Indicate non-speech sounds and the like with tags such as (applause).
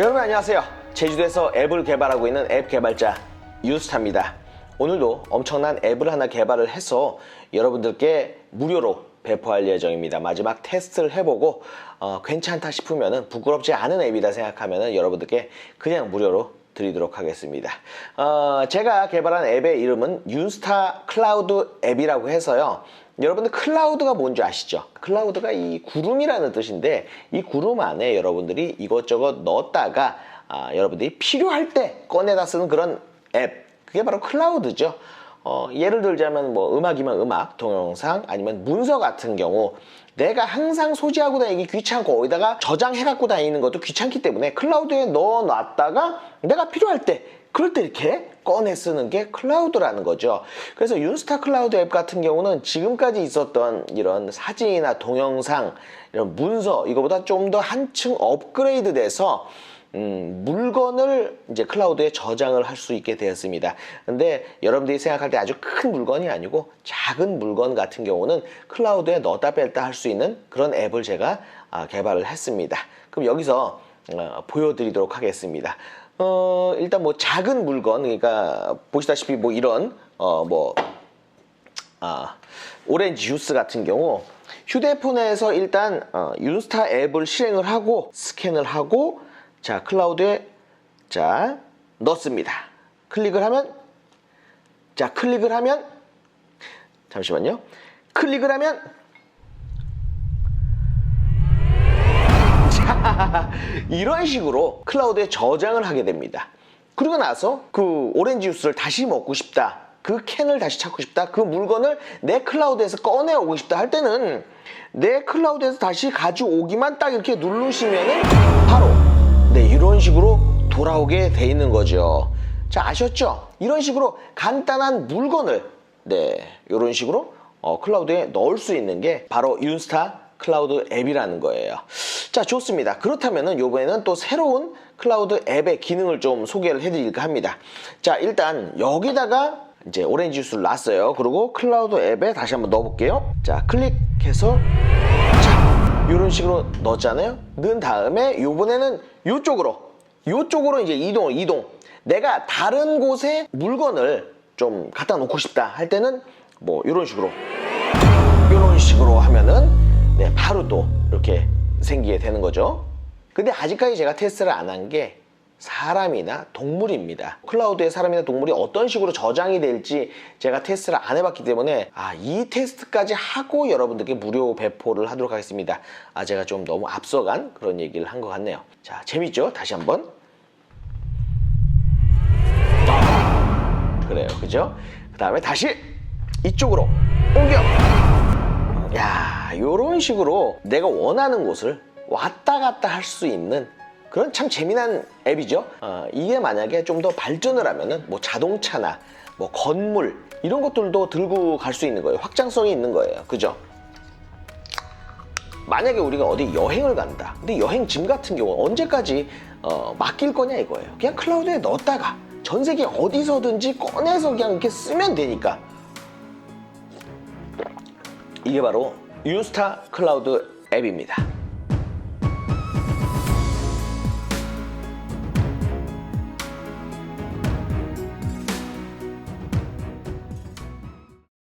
여러분 안녕하세요. 제주도에서 앱을 개발하고 있는 앱 개발자 유스타입니다. 오늘도 엄청난 앱을 하나 개발을 해서 여러분들께 무료로 배포할 예정입니다. 마지막 테스트를 해보고 어, 괜찮다 싶으면 부끄럽지 않은 앱이다 생각하면 여러분들께 그냥 무료로 드리도록 하겠습니다. 어, 제가 개발한 앱의 이름은 윤스타 클라우드 앱이라고 해서요. 여러분들 클라우드가 뭔지 아시죠? 클라우드가 이 구름이라는 뜻인데 이 구름 안에 여러분들이 이것저것 넣었다가 아, 여러분들이 필요할 때 꺼내다 쓰는 그런 앱 그게 바로 클라우드죠. 어, 예를 들자면 뭐 음악이면 음악, 동영상 아니면 문서 같은 경우 내가 항상 소지하고 다니기 귀찮고 어디다가 저장해 갖고 다니는 것도 귀찮기 때문에 클라우드에 넣어 놨다가 내가 필요할 때 그럴 때 이렇게 꺼내 쓰는 게 클라우드라는 거죠. 그래서 윤스타 클라우드 앱 같은 경우는 지금까지 있었던 이런 사진이나 동영상, 이런 문서 이거보다 좀 더 한층 업그레이드 돼서 음, 물건을 이제 클라우드에 저장을 할 수 있게 되었습니다. 근데 여러분들이 생각할 때 아주 큰 물건이 아니고 작은 물건 같은 경우는 클라우드에 넣었다 뺐다 할 수 있는 그런 앱을 제가 아, 개발을 했습니다. 그럼 여기서 어, 보여드리도록 하겠습니다. 어, 일단 뭐 작은 물건, 그러니까 보시다시피 뭐 이런, 어, 뭐, 아, 오렌지 주스 같은 경우 휴대폰에서 일단 어, 윤스타 앱을 실행을 하고 스캔을 하고 자 클라우드에 자 넣습니다. 클릭을 하면 자 클릭을 하면 잠시만요. 클릭을 하면 자, (laughs) 이런 식으로 클라우드에 저장을 하게 됩니다. 그리고 나서 그 오렌지 주스를 다시 먹고 싶다. 그 캔을 다시 찾고 싶다. 그 물건을 내 클라우드에서 꺼내오고 싶다 할 때는 내 클라우드에서 다시 가져오기만 딱 이렇게 누르시면은 바로 네, 이런 식으로 돌아오게 돼 있는 거죠. 자, 아셨죠? 이런 식으로 간단한 물건을 네, 이런 식으로 어, 클라우드에 넣을 수 있는 게 바로 윤스타 클라우드 앱이라는 거예요. 자, 좋습니다. 그렇다면은 이번에는 또 새로운 클라우드 앱의 기능을 좀 소개를 해드릴까 합니다. 자, 일단 여기다가 이제 오렌지 주스를 놨어요. 그리고 클라우드 앱에 다시 한번 넣어볼게요. 자, 클릭해서 자, 이런 식으로 넣었잖아요. 넣은 다음에 이번에는 이쪽으로 이쪽으로 이제 이동을 이동. 내가 다른 곳에 물건을 좀 갖다 놓고 싶다 할 때는 뭐 이런 식으로 이런 식으로 하면은 네, 바로 또 이렇게 생기게 되는 거죠. 근데 아직까지 제가 테스트를 안 한 게 사람이나 동물입니다. 클라우드에 사람이나 동물이 어떤 식으로 저장이 될지 제가 테스트를 안 해봤기 때문에 아, 이 테스트까지 하고 여러분들께 무료 배포를 하도록 하겠습니다. 아, 제가 좀 너무 앞서간 그런 얘기를 한 것 같네요. 자, 재밌죠? 다시 한번. 그래요. 그죠? 그 다음에 다시 이쪽으로 옮겨. 야, 요런 식으로 내가 원하는 곳을 왔다 갔다 할 수 있는 그런 참 재미난 앱이죠. 어, 이게 만약에 좀 더 발전을 하면은 뭐 자동차나 뭐 건물 이런 것들도 들고 갈 수 있는 거예요. 확장성이 있는 거예요. 그죠? 만약에 우리가 어디 여행을 간다. 근데 여행 짐 같은 경우 언제까지 어, 맡길 거냐 이거예요. 그냥 클라우드에 넣었다가 전 세계 어디서든지 꺼내서 그냥 이렇게 쓰면 되니까 이게 바로 윤스타 클라우드 앱입니다.